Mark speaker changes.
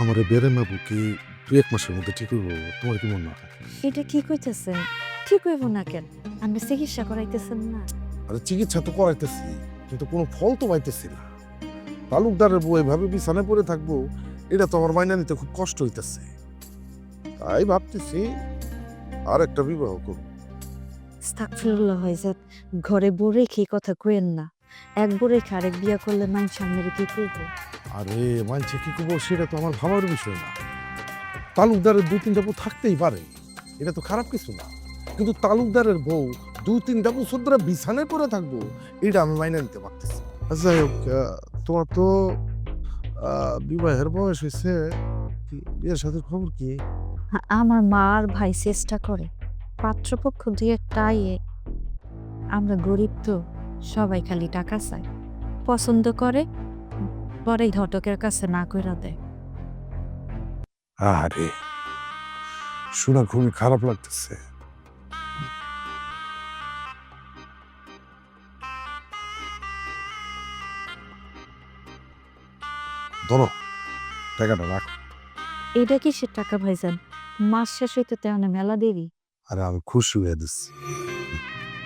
Speaker 1: আমার বেড়ে মাবু কি দু এক মাসের মধ্যে ঠিক হইব? তোমার কি মনে হয়?
Speaker 2: এটা কি কইতেছেন? ঠিক হইব না কেন? আপনি চিকিৎসা করাইতেছেন না।
Speaker 1: আরে চিকিৎসা তো করাইতেছি কিন্তু কোনো ফল তো পাইতেছি না। তালুকদারের বউ এভাবে বিছানায় পড়ে থাকব এটা তো আমার মাইনা নিতে খুব কষ্ট হইতেছে। তাই ভাবতেছি আর একটা বিবাহ করব।
Speaker 2: স্তাকফিরুল্লাহ হয়ে যাত ঘরে বউ রেখে কথা কইেন না। এক বউ রেখে আরেক বিয়া করলে মাইন সামনে কি করব
Speaker 1: আরে মানছে কি করব? সেটা তো আমার ভাবার বিষয় না। তালুকদারের দু তিনটা বউ থাকতেই পারে। এটা তো খারাপ কিছু না। কিন্তু তালুকদারের বউ দু তিনটা বছর ধরে বিছানায় পরে থাকব এটা আমি মাইনে নিতে পারতেছি আচ্ছা, যাই হোক তোমার তো বিবাহের বয়স হয়েছে। কি বিয়ের সাথে খবর কি?
Speaker 2: আমার মা আর ভাই চেষ্টা করে। পাত্রপক্ষ একটা আইয়ে আমরা গরিব তো সবাই খালি টাকা চায়। পছন্দ করে পরে ঘটকের কাছে না কইরা দেয়
Speaker 1: আরে শোনা খুবই খারাপ লাগতেছে। ধরো টাকাটা রাখো।
Speaker 2: এটা কিসের টাকা ভাইজান? মাস শেষ হইতে তেমন মেলা দেরি।
Speaker 1: আরে আমি খুশি হয়ে দিচ্ছি।